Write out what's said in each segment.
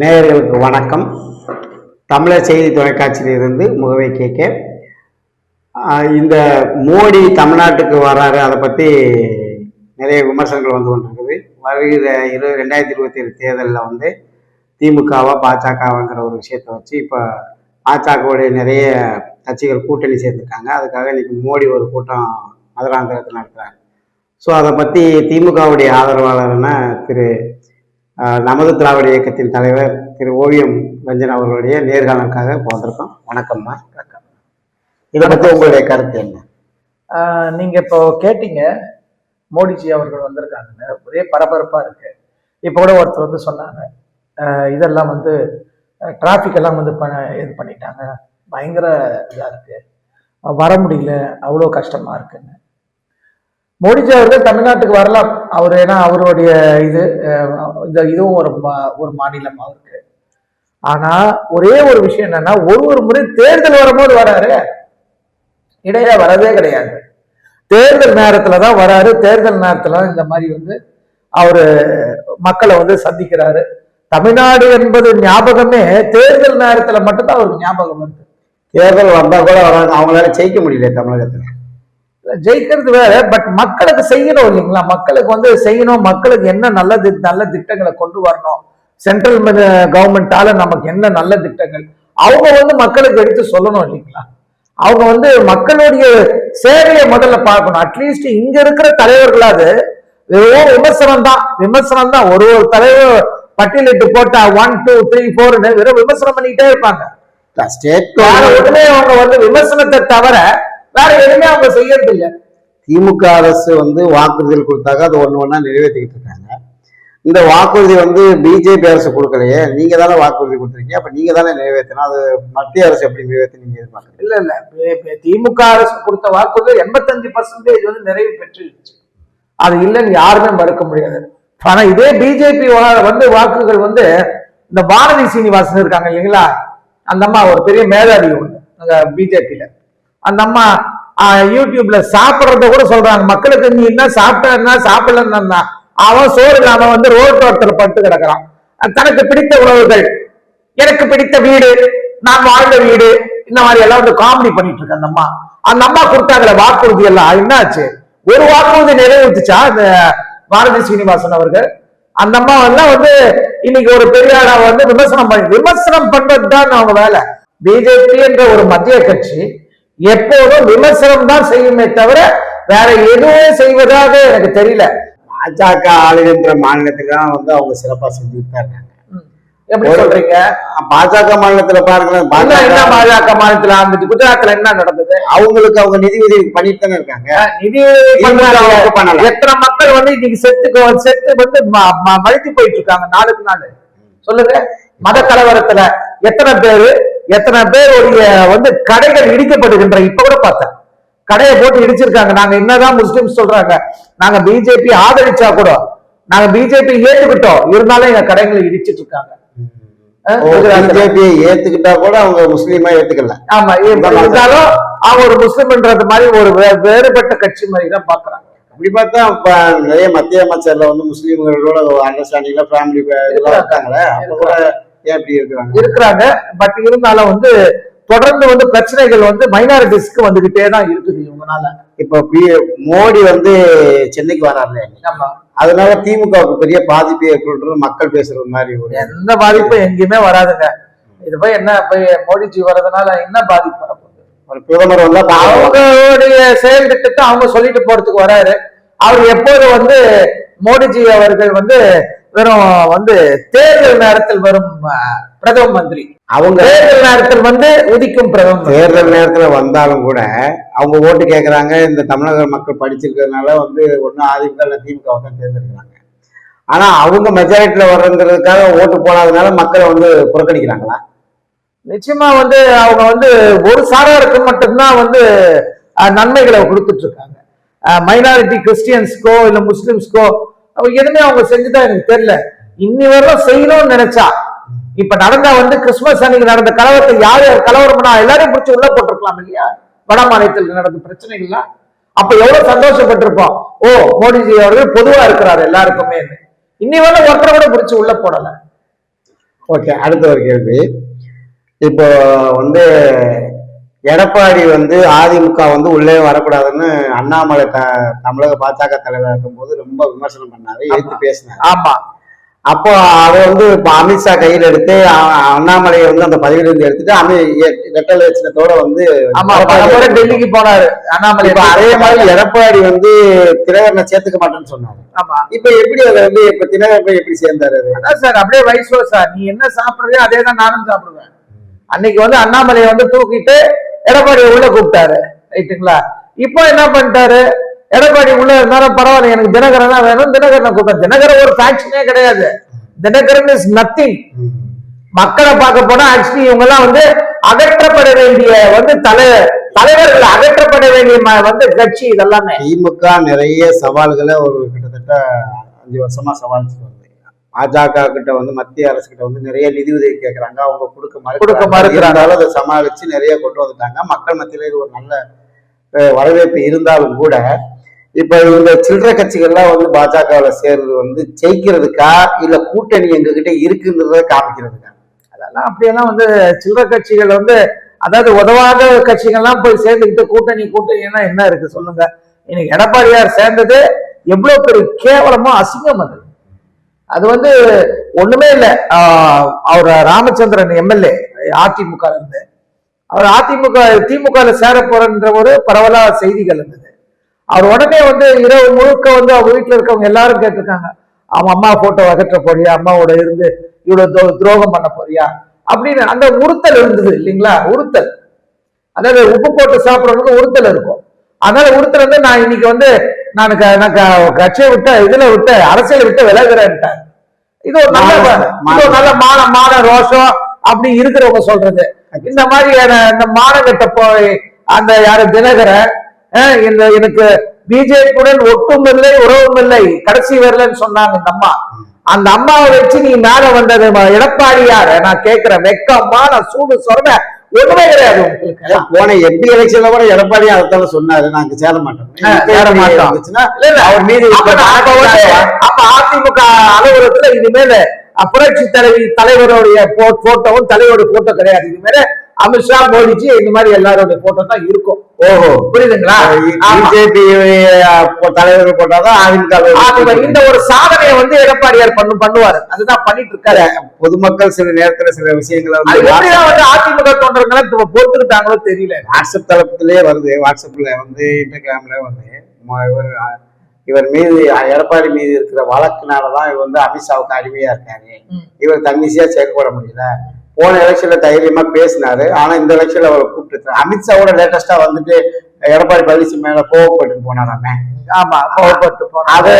நேயர்களுக்கு வணக்கம். தமிழர் செய்தி தொலைக்காட்சியிலிருந்து முகவை கேட்க இந்த மோடி தமிழ்நாட்டுக்கு வராரு அதை பற்றி நிறைய விமர்சனங்கள் வந்து கொண்டிருக்குது. வருகிற இரு ரெண்டாயிரத்தி இருபத்தி ஏழு தேர்தலில் வந்து திமுகவா பாஜகவாங்கிற ஒரு விஷயத்தை வச்சு இப்போ பாஜகவுடைய நிறைய கட்சிகள் கூட்டணி சேர்ந்துருக்காங்க. அதுக்காக இன்னைக்கு மோடி ஒரு கூட்டம் மதுராந்தகத்தில் நடத்துகிறார் ஸோ அதை பற்றி திமுகவுடைய ஆதரவாளர்னா திரு நமது திராவிட இயக்கத்தின் தலைவர் திரு. ஓவியம் ரஞ்சன் அவர்களுடைய நேர்காணலுக்காக இப்போ வணக்கம்மா வணக்கம் இதை பற்றி உங்களுடைய கருத்து என்ன? நீங்க இப்போ கேட்டீங்க. மோடிஜி அவர்கள் வந்திருக்காங்க ஒரே பரபரப்பா இருக்கு. இப்போ கூட ஒருத்தர் வந்து சொன்னாங்க. இதெல்லாம் வந்து டிராஃபிக் எல்லாம் வந்து பண்ண இது பண்ணிட்டாங்க. பயங்கர இதாக இருக்கு. வர முடியல. அவ்வளோ கஷ்டமா இருக்குன்னு. மோடிஜி அவர்கள் தமிழ்நாட்டுக்கு வரலாம். அவர் ஏன்னா அவருடைய இது இந்த இதுவும் ஒரு மா- ஒரு மாநிலம் அவருக்கு ஆனா ஒரே ஒரு விஷயம் என்னன்னா ஒரு ஒரு முறை தேர்தல் வரும்போது வராரு. இடையில வரவே கிடையாது. தேர்தல் நேரத்துல தான் வராரு. தேர்தல் நேரத்துல இந்த மாதிரி வந்து அவரு மக்களை வந்து சந்திக்கிறாரு. தமிழ்நாடு என்பது ஞாபகமே தேர்தல் நேரத்துல மட்டும்தான் அவருக்கு ஞாபகம் வருது. தேர்தல் வந்தால் கூட வராங்க அவங்களால ஜெயிக்க முடியல தமிழகத்தில். ஜெயிக்கிறது வேற பட் மக்களுக்கு செய்யணும் இல்லைங்களா? மக்களுக்கு வந்து செய்யணும் மக்களுக்கு என்ன நல்ல நல்ல திட்டங்களை கொண்டு வரணும். சென்ட்ரல் கவர்மெண்டால நமக்கு என்ன நல்ல திட்டங்கள்? அவங்க வந்து மக்களுக்கு எடுத்து சொல்லணும் இல்லைங்களா? அவங்க வந்து மக்களுடைய சேவையை முதல்ல பார்க்கணும். அட்லீஸ்ட் இங்க இருக்கிற தலைவர்களாவது வெறும் விமர்சனம் தான் விமர்சனம் தான் ஒரு ஒரு தலைவர் பட்டியலிட்டு போட்டா ஒன் டூ த்ரீ ஃபோர்னு வெறும் விமர்சனம் பண்ணிக்கிட்டே இருப்பாங்க. ஸ்டேட் அவங்க வந்து விமர்சனத்தை தவிர வேற எதுவுமே அவங்க செய்யறது இல்லை திமுக அரசு வந்து வாக்குறுதிகள் கொடுத்தாங்க அது ஒன்று ஒன்றா நிறைவேற்றிக்கிட்டு இருக்காங்க. இந்த வாக்குறுதி வந்து பிஜேபி அரசு கொடுக்கலையே நீங்க தானே வாக்குறுதி கொடுத்துருக்கீங்க அப்ப நீங்க தானே நிறைவேற்றணும் அது மத்திய அரசு எப்படி நிறைவேற்றி நீங்க எதிர்பார்க்குறீங்க? இல்ல இல்ல. திமுக அரசு கொடுத்த வாக்குறுதி எண்பத்தஞ்சு பர்சன்டேஜ் வந்து நிறைவு பெற்றுருச்சு. அது இல்லைன்னு யாருமே மறுக்க முடியாது. ஆனா இதே பிஜேபி வந்து வாக்குகள் வந்து இந்த பாரதி சீனிவாசன் இருக்காங்க இல்லைங்களா? அந்த அம்மா ஒரு பெரிய மேதாவி ஒண்ணு அங்க பிஜேபியில. அந்த அம்மா யூடியூப்ல சாப்பிடுறத கூட சொல்றாங்க. மக்களுக்கு நீ என்ன சாப்பிட்டா சாப்பிடலன்னா அவன் சோறு இல்லாம வந்து ரோட்டோரத்தில் பட்டு கிடக்குறான். தனக்கு பிடித்த உணவுகள். எனக்கு பிடித்த வீடு நான் வாழ்ந்த வீடு இந்த மாதிரி எல்லாம் வந்து காமெடி பண்ணிட்டு இருக்கு அந்த அம்மா. அந்த அம்மா கொடுத்தாங்களே வாக்குறுதி எல்லாம். என்னாச்சு? ஒரு வாக்குறுதி நிறைவேற்றுச்சா? அந்த பாரதி சீனிவாசன் அவர்கள். அந்த அம்மா எல்லாம் வந்து இன்னைக்கு ஒரு பெரிய வந்து விமர்சனம் பண்ணி விமர்சனம் பண்றது தான் அவங்க வேலை. பிஜேபி என்ற ஒரு மத்திய கட்சி எப்போதும் விமர்சனம் தான் செய்யுமே தவிர வேற எதுவும் செய்வதாக எனக்கு தெரியல. பாஜக ஆளுகின்ற மாநிலத்துக்கு தான் வந்து அவங்க சிறப்பா செஞ்சுட்டு தான் இருக்காங்க. ம். எப்படி சொல்றீங்க? பாஜக மாநிலத்துல பாருங்களேன் என்ன பாஜக மாநிலத்துல ஆரம்பிச்சு குஜராத்ல என்ன நடந்தது? அவங்களுக்கு அவங்க நிதி உதவி பண்ணிட்டு தானே இருக்காங்க. நிதி பண்ணல. எத்தனை மக்கள் வந்து இன்னைக்கு செத்து செத்து வந்து மழித்து போயிட்டு இருக்காங்க நாளுக்கு நாள். சொல்லுங்க. மத கலவரத்துல எத்தனை பேரு எத்தனை பேருடைய வந்து கடைகள் இடிக்கப்படுகின்ற இப்ப கூட பார்த்தேன். கடையை போட்டு இடிச்சிருக்காங்க. நாங்க என்னதான் முஸ்லிம்ஸ் சொல்றாங்க நாங்க பிஜேபி ஆதரிச்சா கூட நாங்க பிஜேபி ஏத்துக்கிட்டோம். இருந்தாலும் எங்க கடைகளை இடிச்சிட்டு இருக்காங்க. பிஜேபியை ஏத்துக்கிட்டா கூட அவங்க முஸ்லீமா ஏத்துக்கல. ஆமா இருந்தாலும் அவங்க ஒரு முஸ்லிம்ன்றது மாதிரி ஒரு வேறுபட்ட கட்சி மாதிரி தான் பாக்குறாங்க. அப்படி பார்த்தா இப்ப நிறைய மத்திய அமைச்சர்ல வந்து முஸ்லீம்களோட அண்டர்ஸ்டாண்டிங்ல ஃபேமிலி இதெல்லாம் இருக்காங்களே. அப்ப கூட ஏன் இப்படி இருக்கிறாங்க? இருக்கிறாங்க. பட் இருந்தாலும் வந்து தொடர்ந்து வந்து பிரச்சனைகள் வந்து மைனாரிட்டிஸ்க்கு வந்துகிட்டே தான் இருக்குது இவங்கனால. இப்ப மோடி வந்து சென்னைக்கு வராருல ஆமா. அதனால திமுகவுக்கு பெரிய பாதிப்பு ஏற்படுறது மக்கள் பேசுறது மாதிரி ஒரு எந்த பாதிப்பும் எங்கேயுமே வராதுங்க. இது போய் என்ன போய் மோடிஜி வர்றதுனால என்ன பாதிப்பு ஒரு பிரதமர் வந்தா. அவங்களுடைய செயல் திட்டத்தை அவங்க சொல்லிட்டு போறதுக்கு வராரு. அவர் எப்போது வந்து மோடிஜி அவர்கள் வந்து வெறும் வந்து தேர்தல் நேரத்தில் வரும் பிரதம மந்திரி. அவங்க தேர்தல் நேரத்தில் வந்து உதிக்கும் பிரதம தேர்தல் நேரத்துல வந்தாலும் கூட அவங்க ஓட்டு கேக்குறாங்க. இந்த தமிழக மக்கள் படிச்சிருக்கிறதுனால வந்து ஒண்ணு அதிமுக இல்ல திமுக தான் தேர்ந்தெடுக்கிறாங்க. ஆனா அவங்க மெஜாரிட்டில வர்றதுங்கிறதுக்காக ஓட்டு போடாதனால மக்களை வந்து புறக்கணிக்கிறாங்களா? நிச்சயமா வந்து அவங்க வந்து ஒரு சாராருக்கு மட்டும்தான் வந்து நன்மைகளை கொடுத்துட்டு இருக்காங்க. மைனாரிட்டி கிறிஸ்டியன்ஸ்க்கோ இல்ல முஸ்லிம்ஸ்க்கோ அவங்க எதுவுமே அவங்க செஞ்சுதான் எனக்கு தெரியல. இன்னி வரலாம் செய்யணும்னு நினைச்சா. இப்ப நடந்த வந்து கிறிஸ்துமஸ் அன்னைக்கு நடந்த கலவரத்தை யார் யார் கலவரம்னா எல்லாரையும் பிடிச்சி உள்ள போட்டிருக்கலாம் இல்லையா? வட மாநிலத்தில் நடந்த பிரச்சனைகள்லாம். அப்ப எவ்வளவு சந்தோஷப்பட்டிருப்போம். ஓ மோடிஜி அவர்கள் பொதுவா இருக்கிறாரு எல்லாருக்குமே. இன்னி வரல ஒருத்தரை கூட பிடிச்சி உள்ள போடல. ஓகே அடுத்த ஒரு கேள்வி. இப்போ வந்து எடப்பாடி வந்து அதிமுக வந்து உள்ளே வரக்கூடாதுன்னு அண்ணாமலை த தமிழக பாஜக தலைவர் இருக்கும்போது ரொம்ப விமர்சனம் பண்ணாரு எடுத்து பேசினாரு. ஆமா. அப்போ அதை வந்து இப்போ அமித்ஷா கையில் எடுத்து அண்ணாமலையை வந்து அந்த பதவியில இருந்து எடுத்துட்டு அமி ரெட்டல் லட்சணத்தோட வந்து டெல்லிக்கு போனாரு. அண்ணாமலை இப்ப அதே மாதிரி எடப்பாடி வந்து தினகரனை சேர்த்துக்க மாட்டேன்னு சொன்னாரு. ஆமா. இப்ப எப்படி அதை வந்து இப்ப தினகரன் போய் எப்படி சேர்ந்தாரு அது? அதான் சார் அப்படியே வயசு சார் நீ என்ன சாப்பிடுறியோ அதே தான் நானும் சாப்பிடுவேன். அன்னைக்கு வந்து அண்ணாமலையை வந்து தூக்கிட்டு எடப்பாடியை உள்ள கூப்பிட்டாரு ரைட்டுங்களா இப்போ என்ன பண்ணிட்டாரு? எடப்பாடி உள்ள இருந்தாலும் பரவாயில்ல எனக்கு தினகரனா வேணும் தினகரனை கூப்பிட்டேன் தினகரன் ஒரு ஃபேக்ஷனே கிடையாது. தினகரன் இஸ் நத்திங் மக்களை பார்க்க போனா ஆக்சுவலி இவங்க எல்லாம் வந்து அகற்றப்பட வேண்டிய வந்து தலை தலைவர்கள் அகற்றப்பட வேண்டிய வந்து கட்சி இதெல்லாமே. திமுக நிறைய சவால்களை ஒரு கிட்டத்தட்ட அஞ்சு வருஷமா சவால் பாஜக கிட்ட வந்து மத்திய அரசு கிட்ட வந்து நிறைய நிதி உதவி கேட்கறாங்க அவங்க கொடுக்க மறுக்கிறாங்க. கொடுக்க மறுக்கிறாங்க. அதை சமாளிச்சு நிறைய கொண்டு வந்துட்டாங்க. மக்கள் மத்தியில இது ஒரு நல்ல வரவேற்பு இருந்தாலும் கூட இப்ப இந்த சில்லறை கட்சிகள்லாம் வந்து பாஜகவுல சேர்றது வந்து ஜெயிக்கிறதுக்கா இல்ல கூட்டணி எங்ககிட்ட இருக்குன்றத காமிக்கிறதுக்கா? அதெல்லாம் அப்படியெல்லாம் வந்து சில்லறை கட்சிகள் வந்து அதாவது உதவாத கட்சிகள்லாம் போய் சேர்ந்துக்கிட்டு கூட்டணி கூட்டணின்னா என்ன இருக்கு சொல்லுங்க. இன்னைக்கு எடப்பாடியார் சேர்ந்தது எவ்வளவு பெரிய கேவலமா அசிங்கம் அது. அது வந்து ஒண்ணுமே இல்லை. அவர் ராமச்சந்திரன் எம்எல்ஏ அதிமுக இருந்து. அவர் அதிமுக திமுக சேர போறன்ற ஒரு பரவலா செய்திகள் இருந்தது. அவர் உடனே வந்து இரவு முழுக்க வந்து அவங்க வீட்டில் இருக்கவங்க எல்லாரும் கேட்டிருக்காங்க. அவன் அம்மா போட்டோ அகற்ற போறியா? அம்மாவோட இருந்து இவ்வளவு துரோ- துரோகம் பண்ண போறியா? அப்படின்னு அந்த உறுத்தல் இருந்தது இல்லைங்களா? உறுத்தல். அதாவது உப்பு போட்டு சாப்பிட்றவனுக்கு உறுத்தல் இருக்கும். அதனால உறுத்தல் வந்து நான் இன்னைக்கு வந்து நான் க- கட்சியை விட்ட இதுல விட்டு அரசியல் விட்டு விலகுறேன்ட்டார். இது ஒரு நல்ல மான- இது நல்ல மான மான ரோஷம் அப்படி இருக்கிறவங்க சொல்றது. இந்த மாதிரியான இந்த மானங்கட்ட போய் அந்த யாரு தினகரன் இந்த எனக்கு பிஜேபியுடன் ஒட்டும் இல்லை உறவும் இல்லை கடைசி வரலன்னு சொன்னாங்க இந்த அம்மா. அந்த அம்மாவை வச்சு நீ மேல வந்தது எடப்பாடியார் நான் கேட்கிறேன் வெக்கம்மா நான் சூடு சொல்றேன் ஒண்ணுமே கிடையாது. உங்களுக்கு போன எம்பி எலெக்ஷன்ல கூட எடப்பாடி அதைத்தான சொன்னாரு. நாங்க சேர மாட்டோம் சேர மாட்டோம். அவர் மீது அப்ப அதிமுக அலுவலகத்துல இனிமேல புரட்சி தலைவி தலைவருடைய போட்டோவும் தலைவருடைய போட்டோ கிடையாது. இனிமேல அமித்ஷா மோடிஜி இந்த மாதிரி எல்லாரோட போட்டோ தான் இருக்கும். ஓஹோ. புரியுதுங்களா. பிஜேபி தலைவர் போட்டாதான் அதிமுக இந்த ஒரு சாதனையை வந்து எடப்பாடியார் பண்ணு பண்ணுவாரு. அதுதான் பண்ணிட்டு இருக்காரு பொதுமக்கள் சில நேரத்துல சில விஷயங்களை வந்து அதிமுக தொண்டர்கள் பொறுத்துக்கிட்டாங்களோ தெரியல. வாட்ஸ்அப் தளத்திலே வருது வாட்ஸ்அப்ல வந்து இன்ஸ்டாகிராம்ல வந்து இவர் இவர் மீது எடப்பாடி மீது இருக்கிற வழக்குனாலதான் இவர் வந்து அமித்ஷாவுக்கு அடிமையா இருக்காரு. இவர் தன்னிச்சையா செயல்பட முடியல. போன எலெக்ஷன்ல தைரியமா பேசினாரு. ஆனா இந்த எலெக்ஷன்ல அவரை கூப்பிட்டு அமித்ஷாவோட லேட்டஸ்டா வந்துட்டு எடப்பாடி பழனிசாமி மேல கோவப்பட்டு போனாராமே. ஆமா கோவப்பட்டு போனாரு. அது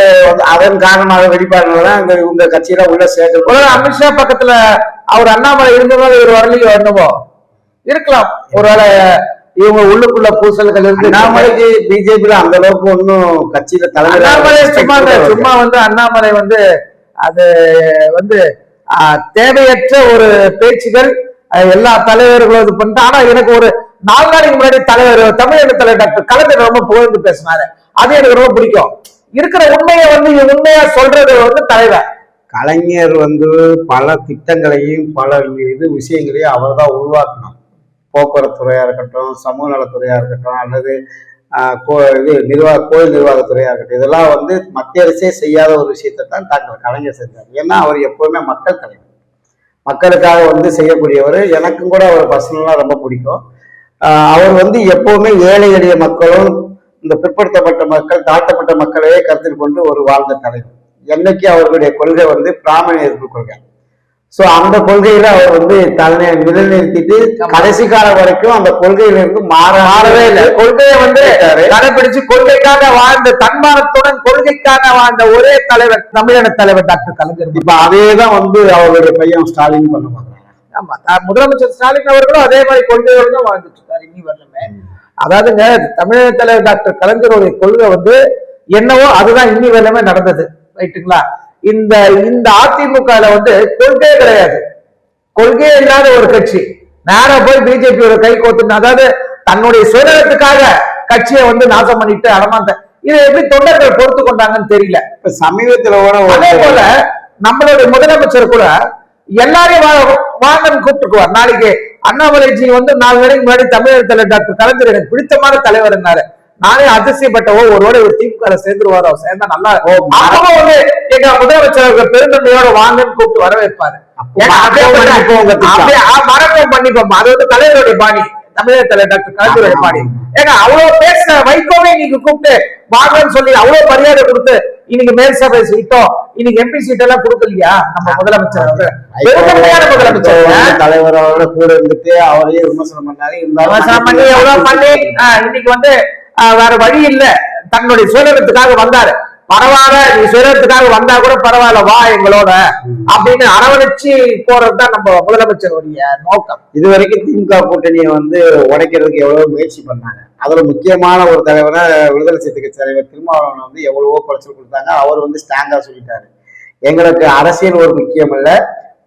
அதன் காரணமாக வெளிப்பாடுதான் இந்த உங்க கட்சியில உள்ள ஒருவேளை அமித்ஷா பக்கத்துல அவர் அண்ணாமலை இருந்ததால இவர் வரலையோ என்னவோ இருக்கலாம். ஒருவேளை இவங்க உள்ளுக்குள்ள பூசல்கள் இருந்து அண்ணாமலைக்கு பிஜேபியில அந்த அளவுக்கு ஒன்னும் கட்சியில அண்ணாமலை சும்மா சும்மா வந்து அண்ணாமலை வந்து அது வந்து தேவையற்ற ஒரு பேச்சுகள் எல்லா தலைவர்களும் இது பண்ணிட்டு ஆனா எனக்கு ஒரு நாலு நாளைக்கு முன்னாடி தலைவர் தமிழக தலைவர் டாக்டர் கலைஞர் ரொம்ப புகழ்ந்து பேசினாரு. அது எனக்கு ரொம்ப பிடிக்கும். இருக்கிற உண்மையை வந்து உண்மையா சொல்றது வந்து தலைவர். கலைஞர் வந்து பல திட்டங்களையும் பல இது விஷயங்களையும் அவர் தான் உருவாக்கணும். போக்குவரத்து துறையா இருக்கட்டும் சமூக நலத்துறையா இருக்கட்டும் அல்லது இது நிர்வாக கோயில் நிர்வாகத்துறையா இருக்கட்டும் இதெல்லாம் வந்து மத்திய அரசே செய்யாத ஒரு விஷயத்தை தான் டாக்டர் கலைஞர் செஞ்சார். ஏன்னா அவர் எப்பவுமே மக்கள் தலைவர். மக்களுக்காக வந்து செய்யக்கூடியவர். எனக்கும் கூட அவர் பர்சனலாக ரொம்ப பிடிக்கும். அவர் வந்து எப்பவுமே ஏழை எளிய மக்களும் இந்த பிற்படுத்தப்பட்ட மக்கள் தாழ்த்தப்பட்ட மக்களையே கருத்தில் கொண்டு ஒரு வாழ்ந்த தலைவர். என்னைக்கு அவர்களுடைய கொள்கை வந்து பிராமணியர்கள் கொள்கை. சோ அந்த கொள்கையில அவர் வந்து தன்னை நிலைநிறுத்திட்டு கடைசி காலம் வரைக்கும் அந்த கொள்கையில இருந்து மாற மாறவே இல்லை. கொள்கையை வந்து கடைபிடிச்சு கொள்கைக்காக வாழ்ந்த தன்மானத்துடன் கொள்கைக்காக வாழ்ந்த ஒரே தலைவர் தமிழக தலைவர் டாக்டர் கலைஞர் இப்ப அதே தான் வந்து அவருடைய பையன் ஸ்டாலின் பண்ண பார்க்கறாங்க ஆமா. முதலமைச்சர் ஸ்டாலின் அவர்களும் அதே மாதிரி கொள்கையோடு தான் வாழ்ந்துட்டு இருக்காரு இன்னி வரலுமே. அதாவதுங்க தமிழக தலைவர் டாக்டர் கலைஞருடைய கொள்கை வந்து என்னவோ அதுதான் இன்னி வரலுமே நடந்தது. ரைட்டுங்களா? இந்த இந்த அதிமுகல வந்து கொள்கையே கிடையாது. கொள்கையே இல்லாத ஒரு கட்சி. நேரா போய் பிஜேபியோட கை கோத்துன்னு அதாவது தன்னுடைய சுயநலத்துக்காக கட்சியை வந்து நாசம் பண்ணிட்டு அடமாந்த இதை எப்படி தொண்டர்கள் பொறுத்து கொண்டாங்கன்னு தெரியல. இப்ப சமீபத்துல அதே போல நம்மளுடைய முதலமைச்சர் கூட எல்லாரையும் வாங்கன்னு கூப்பிட்டுக்குவார். நாளைக்கு அண்ணாமலைஜி வந்து நாலு நாளைக்கு முன்னாடி தமிழர் தலைவர் டாக்டர் கலைஞர் எனக்கு பிடித்தமான தலைவர்னாரு நானே அதிசயப்பட்டவோ ஒருவேளை ஒரு திமுக சேர்ந்துருவாரோ சேர்ந்தா நல்லா அப்பவும் வந்து எங்க முதலமைச்சர் பெருந்தன்மையோட வாங்கன்னு கூப்பிட்டு வரவேற்பாரு. மறக்கவும் பண்ணிப்போம். அது வந்து தலைவருடைய பாணி. தமிழக தலைவர் டாக்டர் கலைஞருடைய பாணி. ஏங்க அவ்வளவு பேசின வைகோவே நீங்க கூப்பிட்டு வாங்கன்னு சொல்லி அவ்வளவு மரியாதை கொடுத்து இன்னைக்கு மேல் சபை சீட்டும் இன்னைக்கு எம்பி சீட் எல்லாம் கொடுக்கலையா நம்ம முதலமைச்சர் முதலமைச்சர் தலைவரோட கூட இருந்துட்டு அவரையே விமர்சனம் பண்ணாரு விமர்சனம் பண்ணி எவ்வளவு பண்ணி இன்னைக்கு வந்து வேற வழி இல்ல. தன்னுடைய சுயநலத்துக்காக வந்தாரு. பரவாயில்ல நீ சுயநலத்துக்காக வந்தா கூட பரவாயில்ல வா எங்களோட. அப்படின்னு அரவணைச்சு போறதுதான் நம்ம முதலமைச்சருடைய நோக்கம். இது வரைக்கும் திமுக கூட்டணியை வந்து உடைக்கிறதுக்கு எவ்வளவோ முயற்சி பண்ணாங்க. அதுல முக்கியமான ஒரு தலைவரா விடுதலை சிறுத்தை தலைவர் திருமாவளவன் வந்து எவ்வளவோ குறைச்சல் கொடுத்தாங்க. அவர் வந்து ஸ்ட்ராங்கா சொல்லிட்டாரு. எங்களுக்கு அரசியல் ஒரு முக்கியம் இல்லை.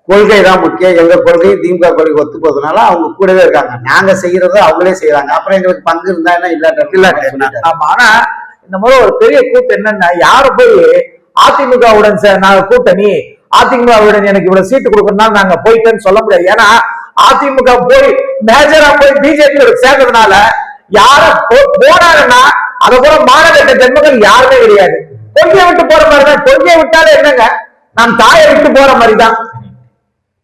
கொள்கை தான் முக்கியம். எங்க கொள்கை திமுக கொள்கை ஒத்து போறதுனால அவங்க கூடவே இருக்காங்க. நாங்க செய்யறதை அவங்களே செய்யறாங்க. அப்புறம் எங்களுக்கு பங்கு இருந்தா என்ன? இல்லாட்ட. ஆமா. ஆனா இந்த முறை ஒரு பெரிய கூட்டம் என்னன்னா யாரும் போய் அதிமுகவுடன் சே- நாங்க கூட்டணி அதிமுகவுடன் எனக்கு இவ்வளவு சீட்டு கொடுக்கணும்னா நாங்க போயிட்டேன்னு சொல்ல முடியாது. ஏன்னா அதிமுக போய் மேஜரா போய் பிஜேபி சேர்ந்ததுனால யார போ- போனாருன்னா அதை கூட மாநகட்ட ஜென்மங்கள் யாருமே கிடையாது. கொள்கையை விட்டு போற மாதிரி தான் கொள்கையை விட்டாலே என்னங்க? நான் தாயை விட்டு போற மாதிரி தான்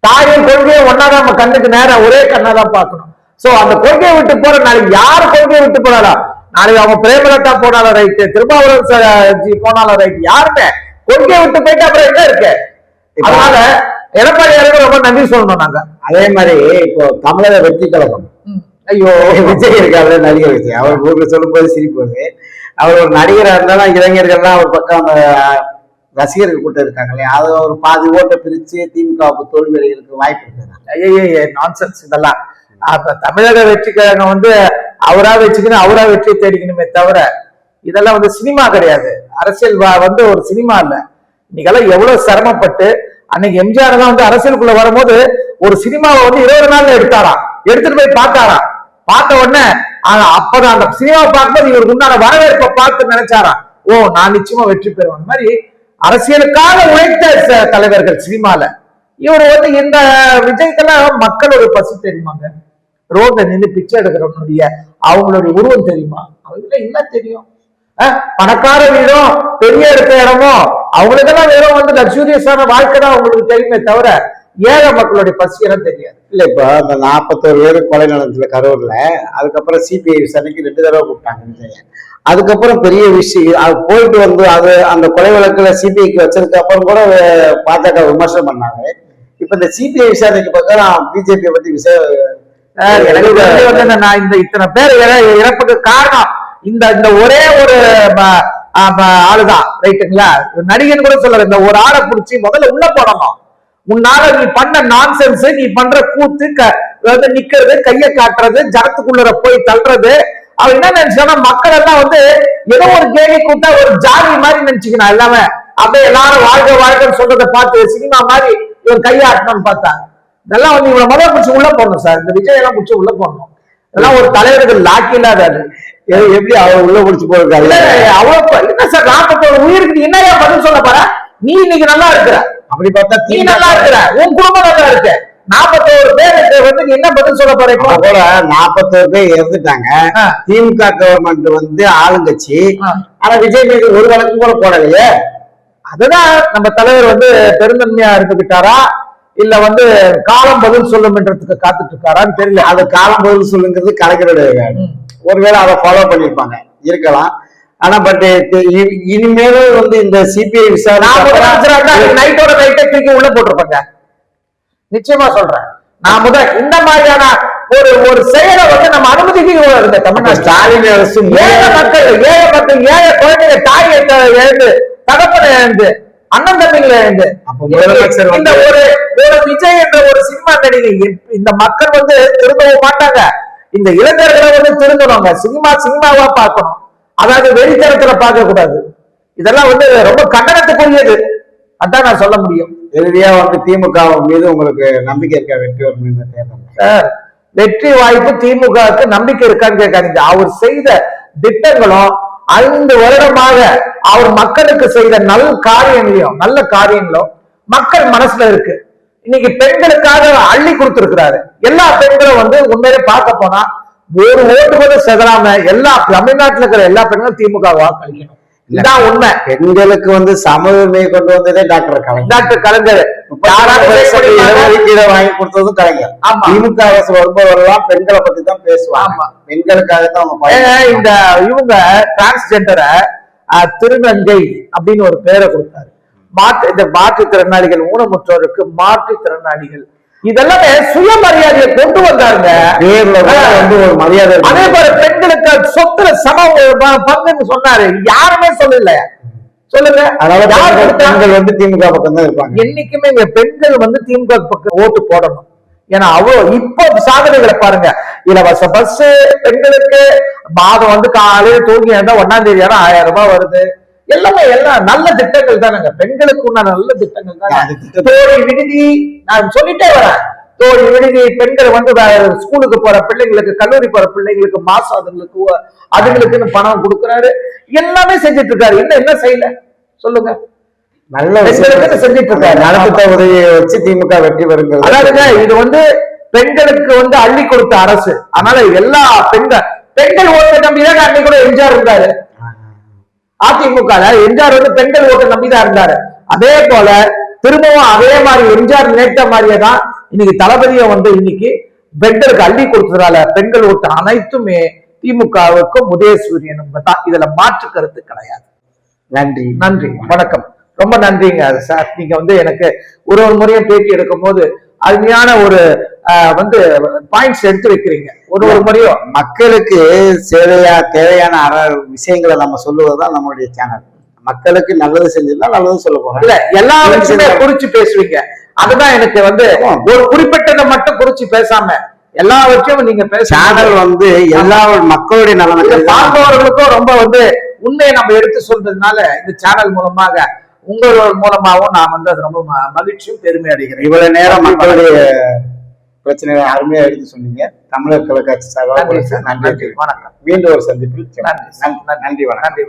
தாயும் கொள்கையும் ஒன்னாதான் நம்ம கண்ணுக்கு நேரா ஒரே கண்ணாதான் பார்க்கணும். சோ அந்த கொள்கையை விட்டு போற நாளைக்கு யார் கொள்கையை விட்டு போனாலும் நாளைக்கு அவங்க பிரேமலதா போனாலும் ரைட்டு திருமாவளவன் போனாலும் ரைட் யாருமே. கொள்கையை விட்டு போயிட்டு அப்புறம் என்ன இருக்கு? அதனால எடப்பாடியாருக்கு ரொம்ப நன்றி சொல்லணும் நாங்க. அதே மாதிரி இப்போ தமிழக வெற்றி கழகம். ஐயோ விஜய் இருக்காரு நடிகர் விஜய். அவர் ஊருக்கு சொல்லும்போது சிரிப்பு வருது. அவர் ஒரு நடிகரா இருந்தாலும் இளைஞர்கள்லாம் ஒரு பக்கம் அந்த ரசிகர்கள் கூட்டம் இருக்காங்க இல்லையா அது ஒரு பாதி ஓட்டை பிரிச்சு திமுகவுக்கு தோல்வி அடைகிறதுக்கு வாய்ப்பு இருக்குது? நான்சென்ஸ் இதெல்லாம். அப்ப தமிழக வெற்றி கழகம் வந்து அவரா வச்சுக்கணும் அவரா வெற்றி தேடிக்கணுமே தவிர இதெல்லாம் வந்து சினிமா கிடையாது. அரசியல் வா- வந்து ஒரு சினிமா இல்ல. இன்னைக்கெல்லாம் எவ்வளவு சிரமப்பட்டு அன்னைக்கு எம்ஜிஆர் தான் வந்து அரசியலுக்குள்ள வரும்போது ஒரு சினிமாவை வந்து இருபது நாள்ல எடுத்தாராம். எடுத்துட்டு போய் பார்த்தாராம். பார்த்த உடனே ஆனா அப்பதான் அந்த சினிமாவை பார்க்கும்போது இவருக்கு உண்டான வரவேற்பை பார்த்து நினைச்சாராம். ஓ நான் நிச்சயமா வெற்றி பெறுவேன். அந்த மாதிரி அரசியலுக்காக உழைத்த தலைவர்கள் சினிமால. இவர் வந்து இந்த விஜய்க்கெல்லாம் மக்களோட பசி தெரியுமாங்க? ரோட்ல நின்று பிச்சை எடுக்கிறவனுடைய அவங்களுடைய உருவம் தெரியுமா? அவங்களுக்கு என்ன தெரியும்? பணக்கார வீடும் பெரிய இருக்க இடமும் அவங்களுக்கெல்லாம் வெறும் வந்து லக்ஸூரியஸான வாழ்க்கை தான் அவங்களுக்கு தெரியுமே தவிர ஏழை மக்களுடைய பசியெல்லாம் தெரியாது. இல்ல இப்போ அந்த நாற்பத்தோரு பேர் கொலை நடந்ததுல கரூர்ல அதுக்கப்புறம் சிபிஐ விசாரணைக்கு ரெண்டு தடவை கூப்பிட்டாங்க விஜயன் அதுக்கப்புறம் பெரிய விஷயம் அது போயிட்டு வந்து அது அந்த கொலை வழக்குல சிபிஐக்கு வச்சதுக்கு அப்புறம் கூட பாஜக விமர்சனம் பண்ணாங்க. இப்ப இந்த சிபிஐ விசாரணைக்கு பக்கம் பிஜேபி பத்தி விசா அஹ், எனக்கு தெரிஞ்சு வந்து இந்த நான் இந்த இத்தனை பேர் இற- இறப்புக்கு காரணம் இந்த இந்த ஒரே ஒரு ஆளுதான் ரைட்டுங்களா? நடிகன் கூட சொல்லல இந்த ஒரு ஆளை புடிச்சு முதல்ல உள்ள போடணும். உன்னால நீ பண்ண நான்சென்ஸ் நீ பண்ற கூத்து வந்து நிக்கிறது கைய காட்டுறது ஜனத்துக்குள்ள போய் தள்ளுறது அவன் என்ன நினைச்சானா மக்கள் எல்லாம் வந்து ஏதோ ஒரு கேலி கூட்டா ஒரு ஜாதி மாதிரி நினைச்சுக்கணும் எல்லாமே. அப்படியே எல்லாரும் வாழ்க வாழ்க்கைன்னு சொல்றதை பார்த்து சினிமா மாதிரி இவன் கையாட்டணும்னு பார்த்தா இதெல்லாம் வந்து இவனை முதல்ல பிடிச்சி உள்ள போடணும் சார். இந்த விஜய் எல்லாம் பிடிச்சி உள்ள போடணும். இதெல்லாம் ஒரு தலைவர்கள் லாக்கி இல்லாத எப்படி அவர் உள்ள இல்ல, போயிருக்காரு அவ்வளவு என்ன சார் நாற்பத்தோரு உயிருக்கு என்னையா பதில் சொல்ல போற? நீ இன்னைக்கு நல்லா இருக்கிற. அப்படி பார்த்தா நீ நல்லா இருக்கிற. உன் குடும்பம் நல்லா இருக்கு. நாற்பத்தோரு பேருக்கு வந்து என்ன பதில் சொல்ல போற இப்போ? கூட நாற்பத்தோரு பேர் இறந்துட்டாங்க. திமுக கவர்மெண்ட் வந்து ஆளுங்கட்சி. ஆனா விஜய் மீது ஒரு வழக்கு கூட போடலையே. அதுதான் நம்ம தலைவர் வந்து பெருந்தன்மையா இருந்துகிட்டாரா? இல்ல வந்து காலம் பதில் சொல்லும்ன்றதுக்கு காத்துட்டு இருக்காரான்னு தெரியல. அது காலம் பதில் சொல்லுங்கிறது கலைஞருடைய வேலை. ஒருவேளை அதை ஃபாலோ பண்ணிருப்பாங்க இருக்கலாம். ஆனா பட் இனிமேலும் வந்து இந்த சிபிஐ விசாரணை நைட்டோட நைட்டே தூக்கி உள்ள போட்டிருப்பேங்க. நிச்சயமா சொல்றேன். நான் முதல் இந்த மாதிரியான ஒரு ஒரு செயலை வந்து நம்ம அனுமதிக்க இந்த தமிழ்நாடு ஸ்டாலின் அரசு ஏழை மக்கள் ஏழை மக்கள் ஏழை குழந்தைங்க தாயை த- இழந்து தகப்பனை இழந்து அண்ணன் தம்பிகளை முதலமைச்சர் இந்த ஒரு ஒரு விஜய் என்ற ஒரு சினிமா நடிகை இந்த மக்கள் வந்து திருந்தவும் மாட்டாங்க. இந்த இளைஞர்களை வந்து திருந்தணுங்க. சினிமா சினிமாவா பார்க்கணும். அதாவது வெளித்தரத்துல பார்க்க கூடாது இதெல்லாம் வந்து ரொம்ப கண்டனத்துக்குரியது. அதான் நான் சொல்ல முடியும். இறுதியா வந்து திமுக மீது உங்களுக்கு நம்பிக்கை இருக்கா? வெற்றி வரும் இந்த தேர்தல் சார் வெற்றி வாய்ப்பு திமுகவுக்கு நம்பிக்கை இருக்கான்னு கேட்காதீங்க. அவர் செய்த திட்டங்களும் ஐந்து வருடமாக அவர் மக்களுக்கு செய்த நல் காரியங்களையும் நல்ல காரியங்களும் மக்கள் மனசுல இருக்கு. இன்னைக்கு பெண்களுக்காக அள்ளி கொடுத்திருக்கிறாரு. எல்லா பெண்களும் வந்து உண்மையிலே பார்க்க போனா ஒரு ஓட்டு கூட செதறாம எல்லா தமிழ்நாட்டில் இருக்கிற எல்லா பெண்களும் திமுக வாக்களிக்கணும். இதான் உண்மை. பெண்களுக்கு வந்து சமூகமே கொண்டு வந்ததே டாக்டர் கலைஞர். டாக்டர் கலைஞர். இடஒதுக்கீடு வாங்கி கொடுத்ததும் கலைஞர். ஆமா. திமுக அரசு வருபவரெல்லாம் பெண்களை பத்தி தான் பேசுவாங்க. ஆமா. பெண்களுக்காக தான். இந்த இவங்க டிரான்ஸ்ஜெண்டரை திருநங்கை அப்படின்னு ஒரு பேரை கொடுத்தாரு. மாற்று இந்த மாற்றுத்திறனாளிகள் ஊனமுற்றோருக்கு மாற்றுத்திறனாளிகள் இதெல்லாமே சுயமரியாதையை கொண்டு வந்தாருங்க. வந்து ஒரு மரியாதை. அதே போல பெண்களுக்கு சொத்துல சம பங்குன்னு சொன்னாரு. யாருமே சொல்லல. சொல்லுங்க. யார் பெண்கள் வந்து திமுக பக்கம் தான் இருப்பாங்க. என்னைக்குமே இங்க பெண்கள் வந்து திமுக பக்கம் ஓட்டு போடணும். ஏன்னா அவ்வளவு இப்போ சாதனைகளை பாருங்க. இலவச பஸ் பெண்களுக்கு மாதம் வந்து காலையில தூங்கி இருந்தா ஒன்னாம் தேதி ஆயிரம் ரூபாய் வருது. எல்லாமே எல்லாம் நல்ல திட்டங்கள் தானங்க. பெண்களுக்கு உண்டான நல்ல திட்டங்கள் தானே. தோழி விடுதி நான் சொல்லிட்டே வரேன். தோழி விடுதி பெண்கள் வந்து ஸ்கூலுக்கு போற பிள்ளைங்களுக்கு கல்லூரி போற பிள்ளைங்களுக்கு மாசம் அதுங்களுக்கு அதுங்களுக்குன்னு பணம் கொடுக்கறாரு. எல்லாமே செஞ்சுட்டு இருக்காரு என்ன என்ன செய்யல? சொல்லுங்க. நல்ல பெண்களுக்கு செஞ்சுட்டு இருக்காரு நலத்திட்ட உதவியை வச்சு திமுக வெற்றி பெறுங்கிறது. அதாவதுங்க இது வந்து பெண்களுக்கு வந்து அள்ளி கொடுத்த அரசு. அதனால எல்லா பெண்கள் பெண்கள் ஓட்டை நம்பிதான் அன்னைக்கு கூட எம்ஜிஆர் இருந்தாரு. அதிமுக எம்ஜிஆர் வந்து பெண்கள் ஓட்டை நம்பிதான் இருந்தாரு. அதே போல திரும்பவும் அதே மாதிரி எம்ஜிஆர் நினைத்த மாதிரியே தான் இன்னைக்கு தளபதியை வந்து இன்னைக்கு பெண்களுக்கு அள்ளி கொடுத்ததால பெண்கள் ஓட்டு அனைத்துமே திமுகவுக்கும் உதயசூரியனும் தான் இதுல மாற்று கருத்து கிடையாது. நன்றி. நன்றி. வணக்கம். ரொம்ப நன்றிங்க சார். நீங்க வந்து எனக்கு ஒரு ஒரு முறையும் பேட்டி எடுக்கும் போது அருமையான ஒரு வந்து பாயிண்ட்ஸ் எடுத்து வைக்கிறீங்க. ஒரு ஒரு முறையும் மக்களுக்கு சேவையா தேவையான அற விஷயங்களை நம்ம சொல்லுவதுதான் நம்மளுடைய சேனல் மக்களுக்கு நல்லது செஞ்சிருந்தா நல்லது சொல்ல போறோம். இல்ல எல்லா விஷயமே குறிச்சு பேசுவீங்க. அதுதான் எனக்கு வந்து ஒரு குறிப்பிட்டதை மட்டும் குறிச்சு பேசாம எல்லாவற்றையும் நீங்க பேச சேனல் வந்து எல்லா மக்களுடைய நலனுக்கு பார்ப்பவர்களுக்கும் ரொம்ப வந்து உண்மையை நம்ம எடுத்து சொல்றதுனால இந்த சேனல் மூலமாக உங்களோட மூலமாகவும் நான் வந்து அது ரொம்ப மகிழ்ச்சியும் பெருமை அடைகிறேன். இவ்வளவு நேரம் மக்களுடைய பிரச்சனைகளை அருமையா எடுத்து சொன்னீங்க. தமிழர் தொலைக்காட்சி சார்பாக நன்றி சார். நன்றி. நன்றி. வணக்கம். மீண்டும் ஒரு சந்திப்பில் நன்றி. நன்றி வணக்கம். நன்றி வணக்கம்.